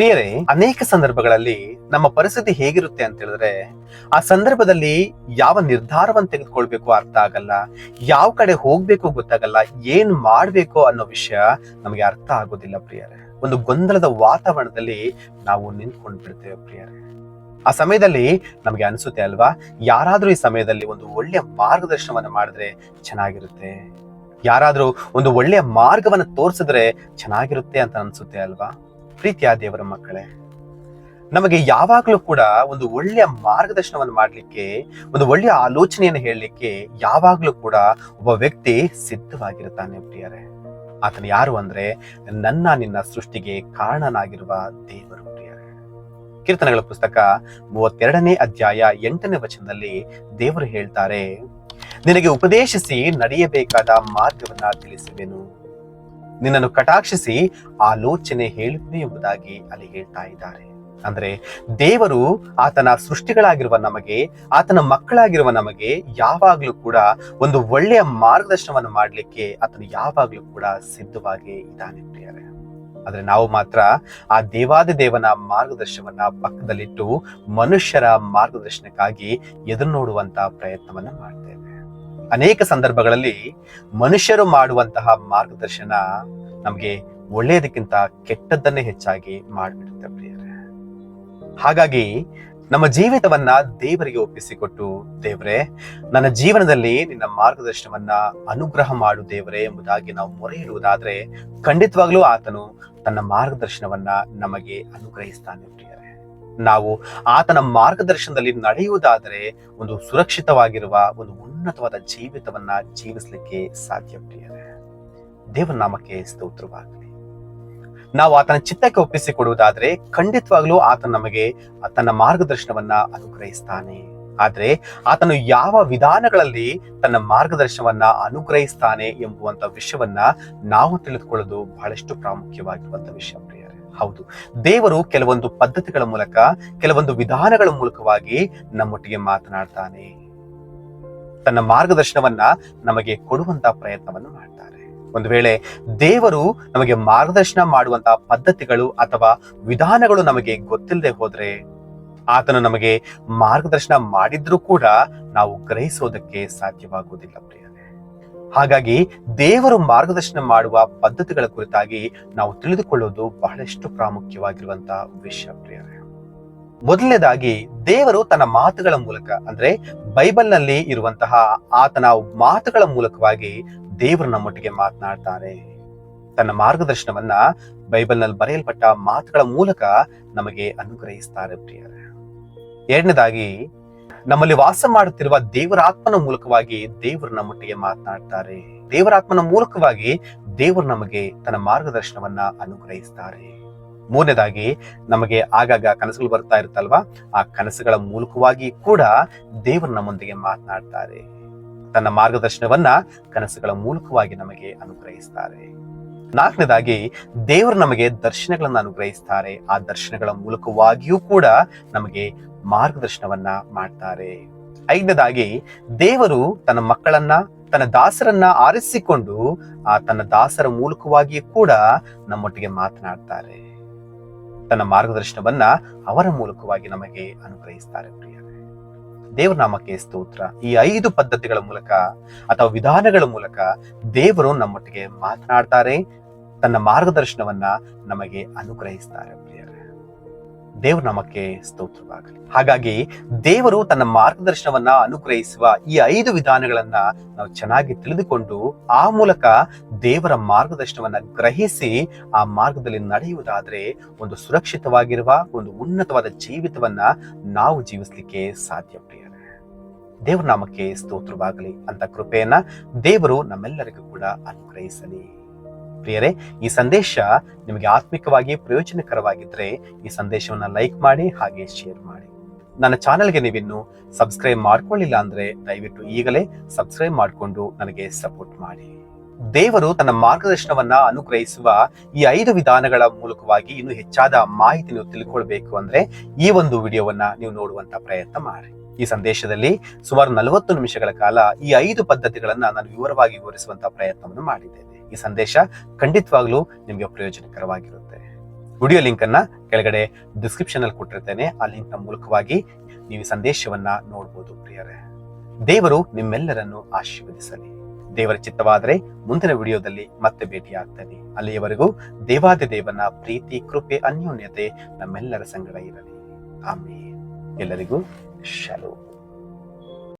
ಪ್ರಿಯರೇ, ಅನೇಕ ಸಂದರ್ಭಗಳಲ್ಲಿ ನಮ್ಮ ಪರಿಸ್ಥಿತಿ ಹೇಗಿರುತ್ತೆ ಅಂತ ಹೇಳಿದ್ರೆ, ಆ ಸಂದರ್ಭದಲ್ಲಿ ಯಾವ ನಿರ್ಧಾರವನ್ನು ತೆಗೆದುಕೊಳ್ಬೇಕು ಅರ್ಥ ಆಗಲ್ಲ, ಯಾವ ಕಡೆ ಹೋಗ್ಬೇಕು ಗೊತ್ತಾಗಲ್ಲ, ಏನ್ ಮಾಡ್ಬೇಕು ಅನ್ನೋ ವಿಷಯ ನಮಗೆ ಅರ್ಥ ಆಗೋದಿಲ್ಲ ಪ್ರಿಯರೇ. ಒಂದು ಗೊಂದಲದ ವಾತಾವರಣದಲ್ಲಿ ನಾವು ನಿಂತ್ಕೊಂಡು ಬಿಡ್ತೇವೆ ಪ್ರಿಯರೇ. ಆ ಸಮಯದಲ್ಲಿ ನಮಗೆ ಅನಿಸುತ್ತೆ ಅಲ್ವಾ, ಯಾರಾದ್ರೂ ಈ ಸಮಯದಲ್ಲಿ ಒಂದು ಒಳ್ಳೆಯ ಮಾರ್ಗದರ್ಶನವನ್ನ ಮಾಡಿದ್ರೆ ಚೆನ್ನಾಗಿರುತ್ತೆ. ಯಾರಾದ್ರೂ ಒಂದು ಒಳ್ಳೆಯ ಮಾರ್ಗವನ್ನ ತೋರಿಸಿದ್ರೆ ಚೆನ್ನಾಗಿರುತ್ತೆ ಅಂತ ಅನ್ಸುತ್ತೆ ಅಲ್ವಾ? ಪ್ರೀತಿಯ ದೇವರ ಮಕ್ಕಳೇ, ನಮಗೆ ಯಾವಾಗಲೂ ಕೂಡ ಒಂದು ಒಳ್ಳೆಯ ಮಾರ್ಗದರ್ಶನವನ್ನು ಮಾಡಲಿಕ್ಕೆ, ಒಂದು ಒಳ್ಳೆಯ ಆಲೋಚನೆಯನ್ನು ಹೇಳಲಿಕ್ಕೆ ಯಾವಾಗಲೂ ಕೂಡ ಒಬ್ಬ ವ್ಯಕ್ತಿ ಸಿದ್ಧವಾಗಿರುತ್ತಾನೆ ಪ್ರಿಯರೇ. ಆತನು ಯಾರು ಅಂದ್ರೆ ನನ್ನ, ನಿನ್ನ ಸೃಷ್ಟಿಗೆ ಕಾರಣನಾಗಿರುವ ದೇವರು ಪ್ರಿಯರೇ. ಕೀರ್ತನೆಗಳ ಪುಸ್ತಕ ಮೂವತ್ತೆರಡನೇ ಅಧ್ಯಾಯ ಎಂಟನೇ ವಚನದಲ್ಲಿ ದೇವರು ಹೇಳ್ತಾರೆ, ನಿನಗೆ ಉಪದೇಶಿಸಿ ನಡೆಯಬೇಕಾದ ಮಾರ್ಗವನ್ನ ತಿಳಿಸುವೆನು. ನಿನ್ನನ್ನು ಕಟಾಕ್ಷಿಸಿ ಆಲೋಚನೆ ಹೇಳುವೆ ಎಂಬುದಾಗಿ ಅಲ್ಲಿ ಹೇಳ್ತಾ ಇದ್ದಾರೆ. ಅಂದ್ರೆ ದೇವರು ಆತನ ಸೃಷ್ಟಿಗಳಾಗಿರುವ ನಮಗೆ, ಆತನ ಮಕ್ಕಳಾಗಿರುವ ನಮಗೆ ಯಾವಾಗಲೂ ಕೂಡ ಒಂದು ಒಳ್ಳೆಯ ಮಾರ್ಗದರ್ಶನವನ್ನು ಮಾಡಲಿಕ್ಕೆ ಆತನು ಯಾವಾಗಲೂ ಕೂಡ ಸಿದ್ಧವಾಗಿ ಇದ್ದಾನೆ ಪ್ರಿಯರೇ. ಆದರೆ ನಾವು ಮಾತ್ರ ಆ ದೇವಾದಿ ದೇವನ ಮಾರ್ಗದರ್ಶನವನ್ನ ಪಕ್ಕದಲ್ಲಿಟ್ಟು ಮನುಷ್ಯರ ಮಾರ್ಗದರ್ಶನಕ್ಕಾಗಿ ಎದುರು ನೋಡುವಂತ ಪ್ರಯತ್ನವನ್ನ ಮಾಡ್ತೇವೆ. ಅನೇಕ ಸಂದರ್ಭಗಳಲ್ಲಿ ಮನುಷ್ಯರು ಮಾಡುವಂತಹ ಮಾರ್ಗದರ್ಶನ ನಮಗೆ ಒಳ್ಳೆಯದಕ್ಕಿಂತ ಕೆಟ್ಟದ್ದನ್ನೇ ಹೆಚ್ಚಾಗಿ ಮಾಡಿಬಿಡುತ್ತೆ ಪ್ರಿಯರೇ. ಹಾಗಾಗಿ ನಮ್ಮ ಜೀವಿತವನ್ನ ದೇವರಿಗೆ ಒಪ್ಪಿಸಿಕೊಟ್ಟು, ದೇವರೇ, ನನ್ನ ಜೀವನದಲ್ಲಿ ನಿನ್ನ ಮಾರ್ಗದರ್ಶನವನ್ನ ಅನುಗ್ರಹ ಮಾಡು ದೇವರೇ ಎಂಬುದಾಗಿ ನಾವು ಮೊರೆ ಇಡುವುದಾದ್ರೆ ಖಂಡಿತವಾಗ್ಲೂ ಆತನು ತನ್ನ ಮಾರ್ಗದರ್ಶನವನ್ನ ನಮಗೆ ಅನುಗ್ರಹಿಸ್ತಾನೆ ಪ್ರಿಯರೇ. ನಾವು ಆತನ ಮಾರ್ಗದರ್ಶನದಲ್ಲಿ ನಡೆಯುವುದಾದರೆ ಒಂದು ಸುರಕ್ಷಿತವಾಗಿರುವ ಒಂದು ಉನ್ನತವಾದ ಜೀವಿತವನ್ನ ಜೀವಿಸಲಿಕ್ಕೆ ಸಾಧ್ಯ ಪ್ರಿಯರೇ. ದೇವರ ನಾಮಕ್ಕೆ ಸ್ತೋತ್ರವಾಗಲಿ. ನಾವು ಆತನ ಚಿತ್ತಕ್ಕೆ ಒಪ್ಪಿಸಿಕೊಡುವುದಾದ್ರೆ ಖಂಡಿತವಾಗ್ಲೂ ಆತ ನಮಗೆ ತನ್ನ ಮಾರ್ಗದರ್ಶನವನ್ನ ಅನುಗ್ರಹಿಸ್ತಾನೆ. ಆದ್ರೆ ಆತನು ಯಾವ ವಿಧಾನಗಳಲ್ಲಿ ತನ್ನ ಮಾರ್ಗದರ್ಶನವನ್ನ ಅನುಗ್ರಹಿಸ್ತಾನೆ ಎಂಬುವಂತ ವಿಷಯವನ್ನ ನಾವು ತಿಳಿದುಕೊಳ್ಳೋದು ಬಹಳಷ್ಟು ಪ್ರಾಮುಖ್ಯವಾಗಿರುವಂತ ವಿಷಯ ಪ್ರಿಯರೇ. ಹೌದು. ದೇವರು ಕೆಲವೊಂದು ಪದ್ಧತಿಗಳ ಮೂಲಕ ಕೆಲವೊಂದು ವಿಧಾನಗಳ ಮೂಲಕವಾಗಿ ನಮ್ಮೊಟ್ಟಿಗೆ ಮಾತನಾಡ್ತಾನೆ. ತನ್ನ ಮಾರ್ಗದರ್ಶನವನ್ನ ನಮಗೆ ಕೊಡುವಂತ ಪ್ರಯತ್ನವನ್ನು ಮಾಡ್ತಾರೆ. ಒಂದು ವೇಳೆ ದೇವರು ನಮಗೆ ಮಾರ್ಗದರ್ಶನ ಮಾಡುವಂತಹ ಪದ್ಧತಿಗಳು ಅಥವಾ ವಿಧಾನಗಳು ನಮಗೆ ಗೊತ್ತಿಲ್ಲದೆ ಹೋದ್ರೆ ಆತನು ನಮಗೆ ಮಾರ್ಗದರ್ಶನ ಮಾಡಿದ್ರೂ ಕೂಡ ನಾವು ಗ್ರಹಿಸೋದಕ್ಕೆ ಸಾಧ್ಯವಾಗುವುದಿಲ್ಲ ಪ್ರಿಯರೇ ಹಾಗಾಗಿ ದೇವರು ಮಾರ್ಗದರ್ಶನ ಮಾಡುವ ಪದ್ಧತಿಗಳ ಕುರಿತಾಗಿ ನಾವು ತಿಳಿದುಕೊಳ್ಳೋದು ಬಹಳಷ್ಟು ಪ್ರಾಮುಖ್ಯವಾಗಿರುವಂತ ವಿಷಯ ಪ್ರಿಯರೇ. ಮೊದಲನೇದಾಗಿ, ದೇವರು ತನ್ನ ಮಾತುಗಳ ಮೂಲಕ, ಅಂದ್ರೆ ಬೈಬಲ್ನಲ್ಲಿ ಇರುವಂತಹ ಆತನ ಮಾತುಗಳ ಮೂಲಕವಾಗಿ ದೇವರು ನಮ್ಮೊಟ್ಟಿಗೆ ಮಾತನಾಡ್ತಾರೆ. ತನ್ನ ಮಾರ್ಗದರ್ಶನವನ್ನ ಬೈಬಲ್ನಲ್ಲಿ ಬರೆಯಲ್ಪಟ್ಟ ಮಾತುಗಳ ಮೂಲಕ ನಮಗೆ ಅನುಗ್ರಹಿಸ್ತಾರೆ ಪ್ರಿಯರೇ. ಎರಡನೇದಾಗಿ ನಮ್ಮಲ್ಲಿ ವಾಸ ಮಾಡುತ್ತಿರುವ ದೇವರಾತ್ಮನ ಮೂಲಕವಾಗಿ ದೇವರು ನಮ್ಮೊಟ್ಟಿಗೆ ಮಾತನಾಡ್ತಾರೆ. ದೇವರಾತ್ಮನ ಮೂಲಕವಾಗಿ ದೇವರು ನಮಗೆ ತನ್ನ ಮಾರ್ಗದರ್ಶನವನ್ನ ಅನುಗ್ರಹಿಸ್ತಾರೆ. ಮೂರನೇದಾಗಿ, ನಮಗೆ ಆಗಾಗ ಕನಸುಗಳು ಬರ್ತಾ ಇರುತ್ತಲ್ವಾ? ಆ ಕನಸುಗಳ ಮೂಲಕವಾಗಿ ಕೂಡ ದೇವರು ನಮ್ಮೊಂದಿಗೆ ಮಾತನಾಡ್ತಾರೆ. ತನ್ನ ಮಾರ್ಗದರ್ಶನವನ್ನ ಕನಸುಗಳ ಮೂಲಕವಾಗಿ ನಮಗೆ ಅನುಗ್ರಹಿಸ್ತಾರೆ. ನಾಲ್ಕನೇದಾಗಿ, ದೇವರು ನಮಗೆ ದರ್ಶನಗಳನ್ನ ಅನುಗ್ರಹಿಸ್ತಾರೆ. ಆ ದರ್ಶನಗಳ ಮೂಲಕವಾಗಿಯೂ ಕೂಡ ನಮಗೆ ಮಾರ್ಗದರ್ಶನವನ್ನ ಮಾಡ್ತಾರೆ. ಐದನೇದಾಗಿ, ದೇವರು ತನ್ನ ಮಕ್ಕಳನ್ನ, ತನ್ನ ದಾಸರನ್ನ ಆರಿಸಿಕೊಂಡು, ಆ ತನ್ನ ದಾಸರ ಮೂಲಕವಾಗಿಯೂ ಕೂಡ ನಮ್ಮೊಟ್ಟಿಗೆ ಮಾತನಾಡ್ತಾರೆ. ತನ್ನ ಮಾರ್ಗದರ್ಶನವನ್ನ ಅವರ ಮೂಲಕವಾಗಿ ನಮಗೆ ಅನುಗ್ರಹಿಸ್ತಾರೆ ಪ್ರಿಯರೇ. ದೇವರ ನಾಮಕ್ಕೆ ಸ್ತೋತ್ರ. ಈ ಐದು ಪದ್ಧತಿಗಳ ಮೂಲಕ ಅಥವಾ ವಿಧಾನಗಳ ಮೂಲಕ ದೇವರು ನಮ್ಮೊಟ್ಟಿಗೆ ಮಾತನಾಡ್ತಾರೆ, ತನ್ನ ಮಾರ್ಗದರ್ಶನವನ್ನ ನಮಗೆ ಅನುಗ್ರಹಿಸ್ತಾರೆ ಪ್ರಿಯರೇ. ದೇವ್ರ ನಾಮಕ್ಕೆ ಸ್ತೋತ್ರವಾಗಲಿ. ಹಾಗಾಗಿ ದೇವರು ತನ್ನ ಮಾರ್ಗದರ್ಶನವನ್ನ ಅನುಗ್ರಹಿಸುವ ಈ ಐದು ವಿಧಾನಗಳನ್ನ ನಾವು ಚೆನ್ನಾಗಿ ತಿಳಿದುಕೊಂಡು ಆ ಮೂಲಕ ದೇವರ ಮಾರ್ಗದರ್ಶನವನ್ನ ಗ್ರಹಿಸಿ ಆ ಮಾರ್ಗದಲ್ಲಿ ನಡೆಯುವುದಾದ್ರೆ ಒಂದು ಸುರಕ್ಷಿತವಾಗಿರುವ, ಒಂದು ಉನ್ನತವಾದ ಜೀವಿತವನ್ನ ನಾವು ಜೀವಿಸಲಿಕ್ಕೆ ಸಾಧ್ಯ ದೇವರ ನಾಮಕ್ಕೆ ಸ್ತೋತ್ರವಾಗಲಿ ಅಂತ ಕೃಪೆಯನ್ನ ದೇವರು ನಮ್ಮೆಲ್ಲರಿಗೂ ಕೂಡ ಅನುಗ್ರಹಿಸಲಿ. ಪ್ರಿಯರೇ, ಈ ಸಂದೇಶ ನಿಮಗೆ ಆತ್ಮಿಕವಾಗಿ ಪ್ರಯೋಜನಕರವಾಗಿದ್ರೆ ಈ ಸಂದೇಶವನ್ನ ಲೈಕ್ ಮಾಡಿ ಹಾಗೆ ಶೇರ್ ಮಾಡಿ. ನನ್ನ ಚಾನೆಲ್ಗೆ ನೀವಿನ್ನು ಸಬ್ಸ್ಕ್ರೈಬ್ ಮಾಡ್ಕೊಳ್ಳಿಲ್ಲ ಅಂದ್ರೆ ದಯವಿಟ್ಟು ಈಗಲೇ ಸಬ್ಸ್ಕ್ರೈಬ್ ಮಾಡಿಕೊಂಡು ನನಗೆ ಸಪೋರ್ಟ್ ಮಾಡಿ. ದೇವರು ತನ್ನ ಮಾರ್ಗದರ್ಶನವನ್ನ ಅನುಗ್ರಹಿಸುವ ಈ ಐದು ವಿಧಾನಗಳ ಮೂಲಕವಾಗಿ ಇನ್ನು ಹೆಚ್ಚಾದ ಮಾಹಿತಿ ನೀವು ತಿಳ್ಕೊಳ್ಬೇಕು ಅಂದ್ರೆ ಈ ಒಂದು ವಿಡಿಯೋವನ್ನ ನೀವು ನೋಡುವಂತ ಪ್ರಯತ್ನ ಮಾಡಿ. ಈ ಸಂದೇಶದಲ್ಲಿ ಸುಮಾರು ನಲವತ್ತು ನಿಮಿಷಗಳ ಕಾಲ ಈ ಐದು ಪದ್ಧತಿಗಳನ್ನ ನಾನು ವಿವರವಾಗಿ ವಿವರಿಸುವಂತ ಪ್ರಯತ್ನವನ್ನು ಮಾಡಿದ್ದೇನೆ. ಈ ಸಂದೇಶ ಖಂಡಿತವಾಗ್ಲೂ ನಿಮಗೆ ಪ್ರಯೋಜನಕರವಾಗಿರುತ್ತೆ. ವಿಡಿಯೋ ಲಿಂಕ್ ಅನ್ನ ಕೆಳಗಡೆ ಡಿಸ್ಕ್ರಿಪ್ಷನ್ ಅಲ್ಲಿ ಕೊಟ್ಟಿರ್ತೇನೆ. ಆ ಲಿಂಕ್ನ ಮೂಲಕವಾಗಿ ನೀವು ಸಂದೇಶವನ್ನ ನೋಡಬಹುದು ಪ್ರಿಯರೇ. ದೇವರು ನಿಮ್ಮೆಲ್ಲರನ್ನು ಆಶೀರ್ವದಿಸಲಿ. ದೇವರ ಚಿತ್ತವಾದರೆ ಮುಂದಿನ ವಿಡಿಯೋದಲ್ಲಿ ಮತ್ತೆ ಭೇಟಿಯಾಗ್ತೇನೆ. ಅಲ್ಲಿಯವರೆಗೂ ದೇವಾದ ದೇವನ ಪ್ರೀತಿ, ಕೃಪೆ, ಅನ್ಯೋನ್ಯತೆ ನಮ್ಮೆಲ್ಲರ ಸಂಗಡ ಇರಲಿ. ಆಮೇಲೆ ಎಲ್ಲರಿಗೂ ಶಲೋ.